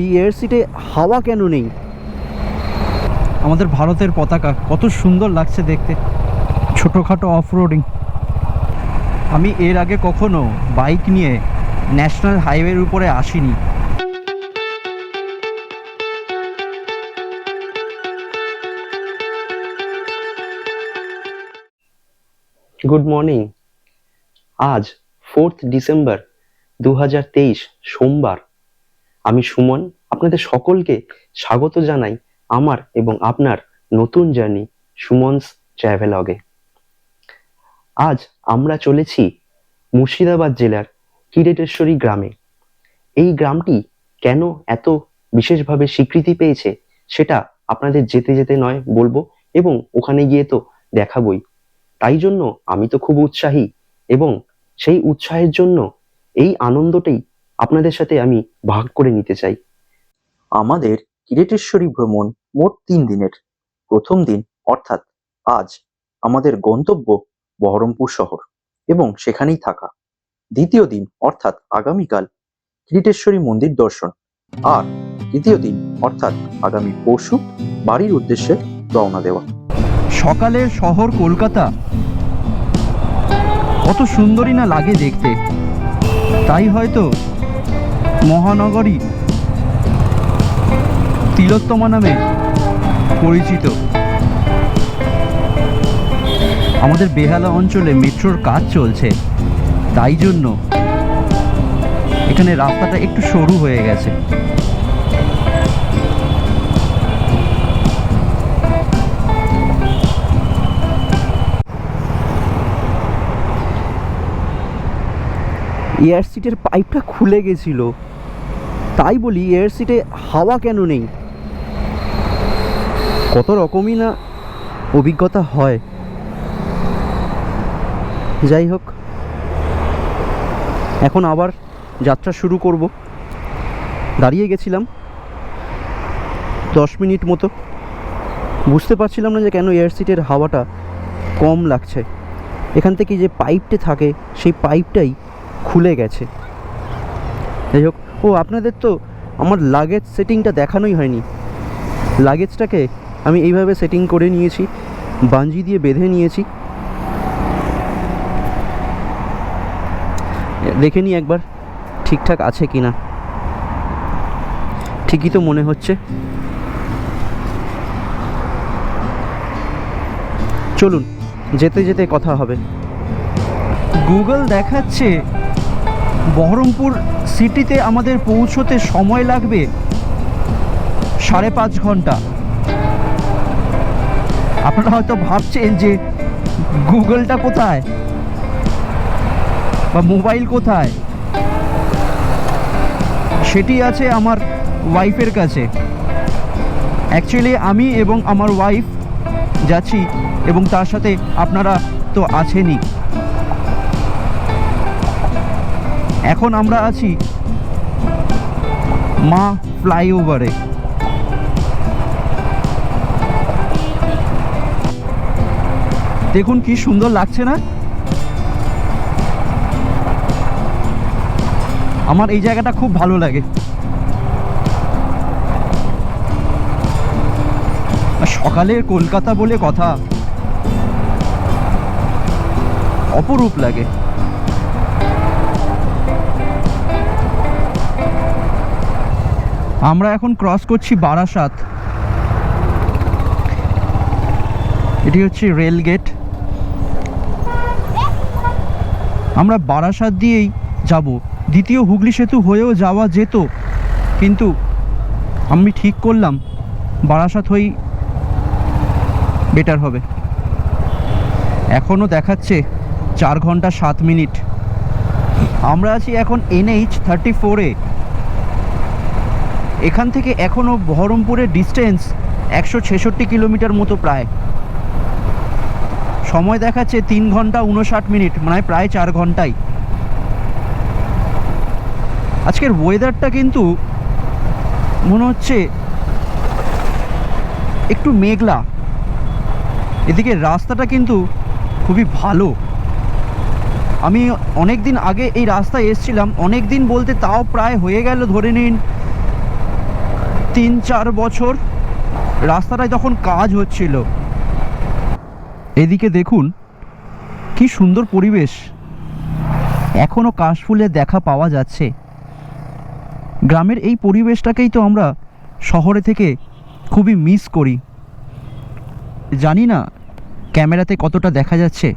এই এয়ার সিটে হাওয়া কেন নেই? আমাদের ভারতের পতাকা কত সুন্দর লাগছে দেখতে। ছোটোখাটো অফ রোডিং আমি এর আগে কখনো বাইক নিয়ে ন্যাশনাল হাইওয়ের উপরে আসিনি। গুড মর্নিং আজ ফোর্থ ডিসেম্বর দু তেইশ সোমবার। আমি সুমন আপনাদের সকলকে স্বাগত জানাই আমার এবং আপনার নতুন জার্নি সুমনস ট্র্যাভেলগে। আজ আমরা চলেছি মুর্শিদাবাদ জেলার কিরেটেশ্বরী গ্রামে। এই গ্রামটি কেন এত বিশেষভাবে স্বীকৃতি পেয়েছে সেটা আপনাদের যেতে যেতে নয় বলব এবং ওখানে গিয়ে তো দেখাবই। তাই জন্য আমি তো খুব উৎসাহী এবং সেই উৎসাহের জন্য এই আনন্দটাই আপনাদের সাথে আমি ভাগ করে নিতে চাই। আমাদের কিরেটেশ্বরী ভ্রমণ মোট তিন দিনের। প্রথম দিন অর্থাৎ আজ আমাদের গন্তব্য বহরমপুর শহর এবং সেখানেই থাকা। দ্বিতীয় দিন অর্থাৎ আগামীকাল কিরিটেশ্বরী মন্দির দর্শন। আর তৃতীয় দিন অর্থাৎ আগামী পরশু বাড়ির উদ্দেশ্যে রওনা দেওয়া। সকালের শহর কলকাতা। কত সুন্দরই না লাগে দেখতে। তাই হয়তো মহানগরী। তিলোত্তমা নামে পরিচিত। আমাদের বেহালা অঞ্চলে মেট্রোর কাজ চলছে। তাই জন্য এখানে রাস্তাটা একটু সরু হয়ে গেছে। এয়ার সিটের পাইপটা খুলে গেছিল। তাই বলি এয়ার সিটে হাওয়া কেন নেই? কত রকমই না অভিজ্ঞতা হয়। যাই হোক, এখন আবার যাত্রা শুরু করব। দাঁড়িয়ে গেছিলাম দশ মিনিট মতো। বুঝতে পারছিলাম না যে কেন এয়ার সিটের হাওয়াটা কম লাগছে। এখান থেকে যে পাইপটা থাকে, সেই পাইপটাই খুলে গেছে। যাই হোক ও আপনাদের তো আমার লাগেজ সেটিংটা দেখানোই হয়নি। লাগেজটাকে আমি এইভাবে সেটিং করে নিয়েছি, বাঞ্জি দিয়ে বেঁধে নিয়েছি। দেখে নিই একবার ঠিকঠাক আছে কি না। ঠিকই তো মনে হচ্ছে। চলুন, যেতে যেতে কথা হবে। গুগল দেখাচ্ছে বহরমপুর সিটিতে আমাদের পৌঁছতে সময় লাগবে সাড়ে পাঁচ ঘণ্টা। আপনারা হয়তো ভাবছেন যে গুগলটা কোথায় বা মোবাইল কোথায়? সেটি আছে আমার ওয়াইফের কাছে। অ্যাকচুয়ালি আমি এবং আমার ওয়াইফ যাচ্ছি এবং তার সাথে আপনারা তো আছেনই। এখন আমরা আছি মা ফ্লাইওভারে। দেখুন কি সুন্দর লাগছে না? আমার এই জায়গাটা খুব ভালো লাগে। আর সকালের কলকাতা বলে কথা। অপরূপ লাগে। আমরা এখন ক্রস করছি বারাসাত। এটি হচ্ছে রেল গেট আমরা বারাসাত দিয়েই যাব। দ্বিতীয় হুগলি সেতু হয়েও যাওয়া যেত, কিন্তু আমি ঠিক করলাম, বারাসাত হয়েই বেটার হবে। এখনও দেখাচ্ছে চার ঘণ্টা সাত মিনিট। আমরা আছি এখন এনএইচ থার্টি ফোরে এখান থেকে এখনও বহরমপুরের ডিস্টেন্স একশো ছেষট্টি কিলোমিটার মতো প্রায়। সময় দেখাচ্ছে তিন ঘণ্টা উনষাট মিনিট মানে প্রায় চার ঘন্টাই। আজকের ওয়েদারটা কিন্তু মনে হচ্ছে একটু মেঘলা। এদিকে রাস্তাটা কিন্তু খুবই ভালো। আমি অনেক দিন আগে এই রাস্তায় এসছিলাম অনেক দিন বলতে তাও প্রায় হয়ে গেল ধরে নিন তিন চার বছর রাস্তাটায় তখন কাজ হচ্ছিল। এদিকে দেখুন, কি সুন্দর পরিবেশ। এখনও কাশফুলের দেখা পাওয়া যাচ্ছে। গ্রামের এই পরিবেশটাকেই তো আমরা শহরে থেকে খুবই মিস করি। জানি না ক্যামেরাতে কতটা দেখা যাচ্ছে,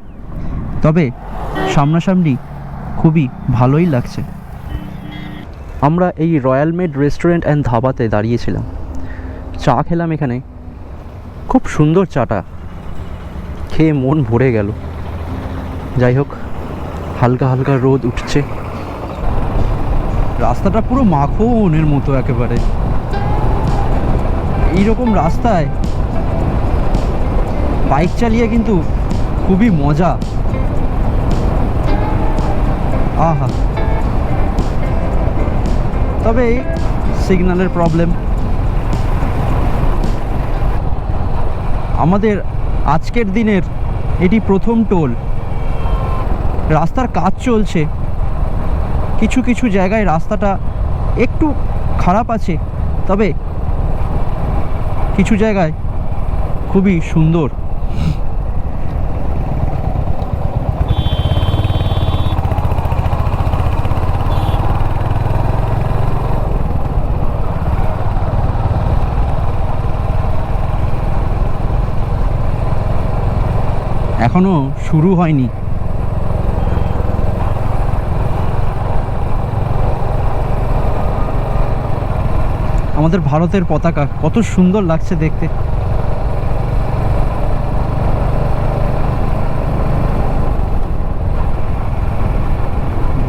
তবে সামনাসামনি খুবই ভালোই লাগছে। আমরা এই রয়্যাল মেড রেস্টুরেন্ট অ্যান্ড ধাবাতে দাঁড়িয়েছিলাম। চা খেলাম এখানে। খুব সুন্দর চাটা। খেয়ে মন ভরে গেল। যাই হোক, হালকা হালকা রোদ উঠছে। রাস্তাটা পুরো মাখনের মতো একেবারে। এইরকম রাস্তায় বাইক চালিয়ে কিন্তু খুবই মজা। আহা। তবে সিগন্যালের প্রবলেম আমাদের আজকের দিনের এটি প্রথম টোল। রাস্তার কাজ চলছে। কিছু কিছু জায়গায় রাস্তাটা একটু খারাপ আছে, তবে কিছু জায়গায় খুবই সুন্দর। এখনও শুরু হয়নি। আমাদের ভারতের পতাকা কত সুন্দর লাগছে দেখতে।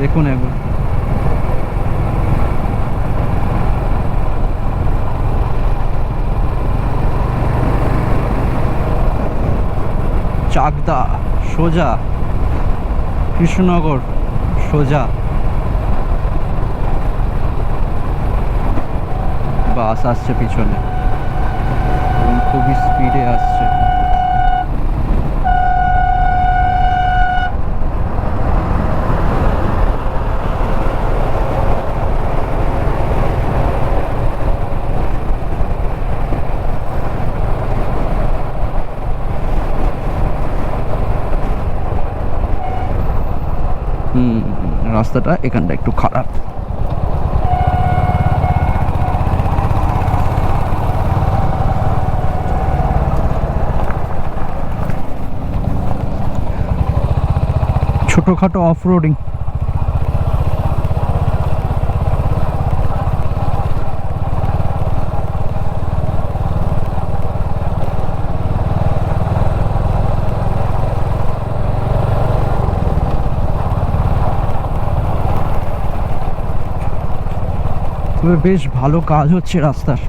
দেখুন একবার। চাকদা সোজা। কৃষ্ণনগর সোজা। বাস আসছে পিছনে। খুবই স্পিডে আসছে। রাস্তাটা এখানটা একটু খারাপ। ছোটোখাটো অফ রোডিং তবে বেশ ভালো কাজ হচ্ছে রাস্তার।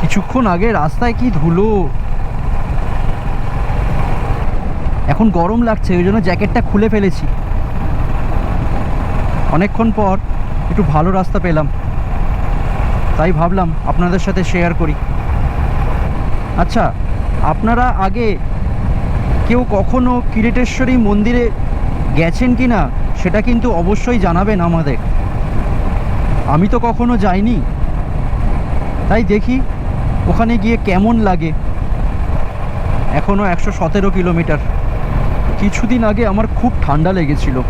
কিছুক্ষণ আগে রাস্তায় কি ধুলো? এখন গরম লাগছে, ওই জন্য জ্যাকেটটা খুলে ফেলেছি। অনেকক্ষণ পর একটু ভালো রাস্তা পেলাম। তাই ভাবলাম আপনাদের সাথে শেয়ার করি। আচ্ছা আপনারা আগে কেউ কখনো কিরিটেশ্বরী মন্দিরে গেছেন কি না সেটা কিন্তু অবশ্যই জানাবেন আমাদের। আমি তো কখনো যাইনি। তাই দেখি, ওখানে গিয়ে কেমন লাগে। এখনও একশো সতেরো কিলোমিটার। কিছুদিন আগে আমার খুব ঠান্ডা লেগেছিল।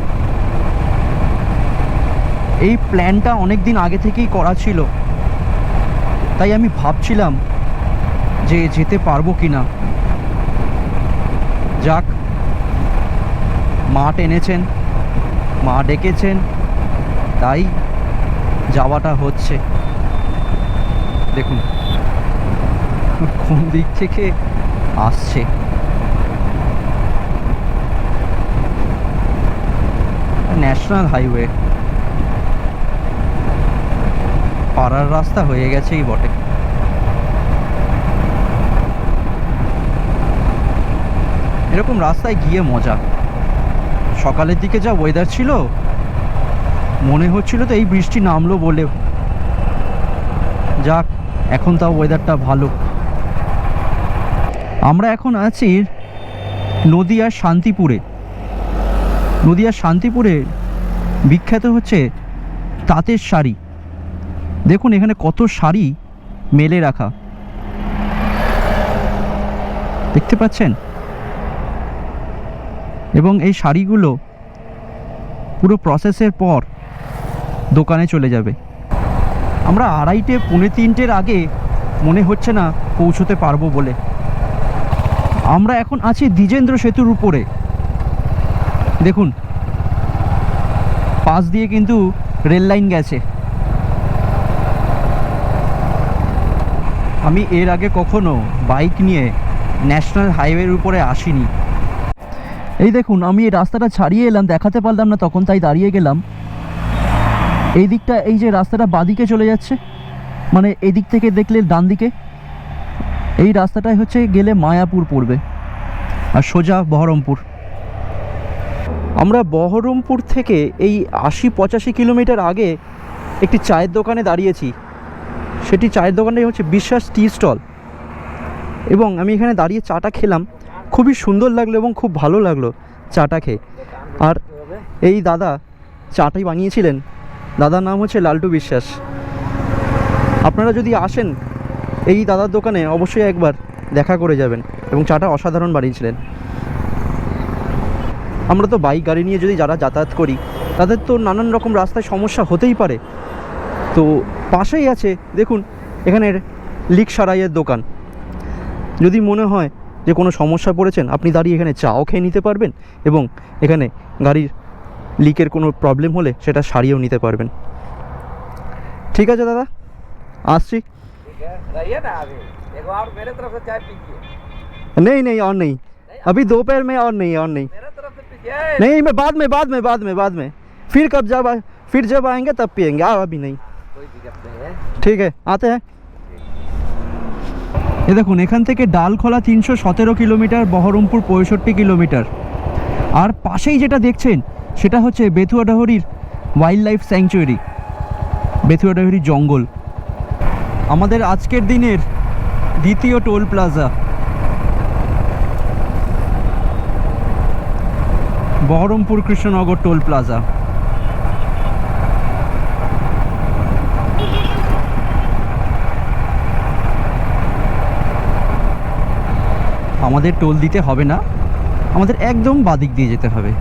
এই প্ল্যানটা অনেক দিন আগে থেকেই করা ছিল। তাই আমি ভাবছিলাম যে যেতে পারব কি না যাক, মা টেনেছেন, মা ডেকেছেন, তাই যাওয়াটা হচ্ছে। দেখুন, কোন দিক থেকে আসছে। National highway. পাড়ার রাস্তা হয়ে গেছেই বটে। এরকম রাস্তায় গিয়ে মজা। সকালের দিকে যা ওয়েদার ছিল, মনে হচ্ছিল তো এই বৃষ্টি নামলো বলে। যাক, এখন তাও ওয়েদারটা ভালো। আমরা এখন আছি নদিয়ার শান্তিপুরে। নদিয়ার শান্তিপুরে বিখ্যাত হচ্ছে তাঁতের শাড়ি। দেখুন এখানে কত শাড়ি মেলে রাখা। দেখতে পাচ্ছেন? এবং এই শাড়িগুলো পুরো প্রসেসের পর দোকানে চলে যাবে। আমরা আড়াইটে, পৌনে তিনটের আগে মনে হচ্ছে না পৌঁছতে পারব বলে। আমরা এখন আছি দ্বিজেন্দ্র সেতুর উপরে। দেখুন, পাশ দিয়ে কিন্তু রেল লাইন গেছে। আমি এর আগে কখনো বাইক নিয়ে ন্যাশনাল হাইওয়ের উপরে আসিনি। এই দেখুন, আমি এই রাস্তাটা ছাড়িয়ে এলাম, দেখাতে পারলাম না, তখন তাই দাঁড়িয়ে গেলাম। এই দিকটা, এই যে রাস্তাটা বাদিকে চলে যাচ্ছে মানে এদিক থেকে দেখলে ডান দিকে, এই রাস্তাটাই হচ্ছে গেলে মায়াপুর পড়বে, আর সোজা বহরমপুর। আমরা বহরমপুর থেকে এই আশি পঁচাশি কিলোমিটার আগে একটি চায়ের দোকানে দাঁড়িয়েছি। সেটি চায়ের দোকানটাই হচ্ছে বিশ্বাস টি স্টল। এবং আমি এখানে দাঁড়িয়ে চাটা খেলাম। খুবই সুন্দর লাগল এবং খুব ভালো লাগল চাটা খেয়ে। আর এই দাদা চাটাই বানিয়েছিলেন। দাদার নাম হচ্ছে লালটু বিশ্বাস। আপনারা যদি আসেন এই দাদার দোকানে অবশ্যই একবার দেখা করে যাবেন এবং চাটা অসাধারণ বানিয়েছিলেন। আমরা তো বাইক, গাড়ি নিয়ে যদি যারা যাতায়াত করি, তাদের তো নানান রকম রাস্তায় সমস্যা হতেই পারে। তো পাশেই আছে, দেখুন, এখানের লিক সারাইয়ের দোকান। যদি মনে হয় যে কোনো সমস্যা পড়েছেন আপনি দাঁড়িয়ে এখানে চাও খেয়ে নিতে পারবেন এবং এখানে গাড়ির লিকের কোনো প্রবলেম হলে সেটা সারিয়েও নিতে পারবেন ঠিক আছে দাদা আসছি रहिए ना अभी एक और मेरे तरफ से चाय पीजिए नहीं नहीं और नहीं अभी दोपहर में और नहीं और नहीं मेरे तरफ से पीजिए नहीं मैं बाद में बाद में बाद में बाद में फिर कब जब आए- फिर जब आएंगे तब पियेंगे आप अभी नहीं कोई दिक्कत नहीं है ঠিক আছে আতে হ্যাঁ এ দেখুন, এখান থেকে ডালখোলা তিনশো সতেরো কিলোমিটার, বহরমপুর পঁয়ষট্টি কিলোমিটার। আর পাশেই যেটা দেখছেন, সেটা হচ্ছে বেথুয়াডাহরির ওয়াইল্ড লাইফ স্যাংচুয়ারি বেথুয়াডাহরি জঙ্গল। আমাদের আজকের দিনের দ্বিতীয় toll plaza. Baharampur Krishnanagar toll plaza. আমাদের টোল দিতে হবে না, আমাদের একদম বাদিক দিয়ে যেতে হবে।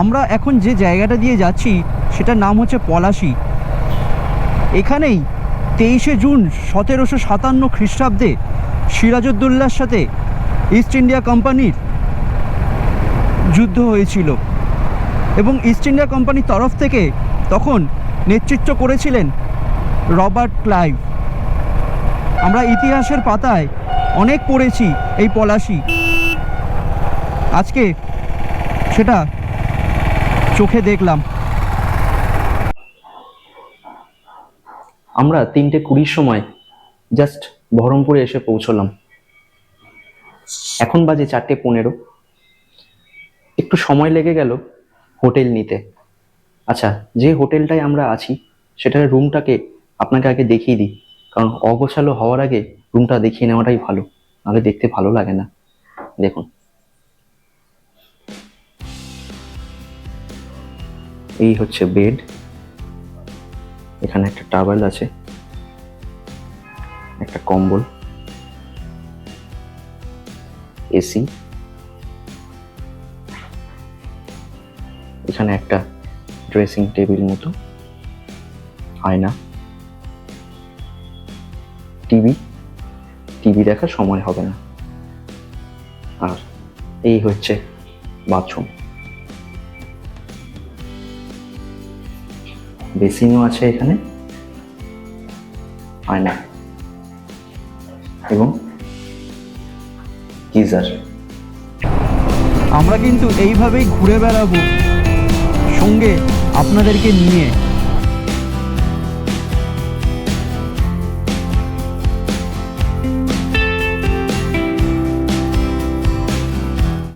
আমরা এখন যে জায়গাটা দিয়ে যাচ্ছি, সেটার নাম হচ্ছে পলাশি। এখানেই তেইশে জুন সতেরোশো সাতান্ন খ্রিস্টাব্দে সিরাজউদ্দৌল্লার সাথে ইস্ট ইন্ডিয়া কোম্পানির যুদ্ধ হয়েছিল। এবং ইস্ট ইন্ডিয়া কোম্পানির তরফ থেকে তখন নেতৃত্ব করেছিলেন রবার্ট ক্লাইভ। আমরা ইতিহাসের পাতায় অনেক পড়েছি এই পলাশি। আজকে সেটা চোখে দেখলাম। আমরা তিনটে কুড়ির সময় জাস্ট বহরমপুরে এসে পৌঁছলাম। এখন বাজে চারটে পনেরো। একটু সময় লেগে গেল হোটেল নিতে। আচ্ছা যে হোটেলটায় আমরা আছি, সেটার রুমটাকে আপনাকে আগে দেখিয়ে দিই, কারণ অগোছালো হওয়ার আগে রুমটা দেখিয়ে নেওয়াটাই ভালো আগে দেখতে ভালো লাগে না। দেখুন। এই হচ্ছে বেড। এখানে একটা টাওয়েল আছে, একটা কম্বল, এসি, এখানে একটা ড্রেসিং টেবিল মতো, আয়না, টিভি টিভি দেখার সময় হবে না। আর এই হচ্ছে বাথরুম। বেসিনও আছে এখানে। আয়না এবং গিজার। আমরা কিন্তু এইভাবেই ঘুরে বেড়াবো। সঙ্গে আপনাদেরকে নিয়ে।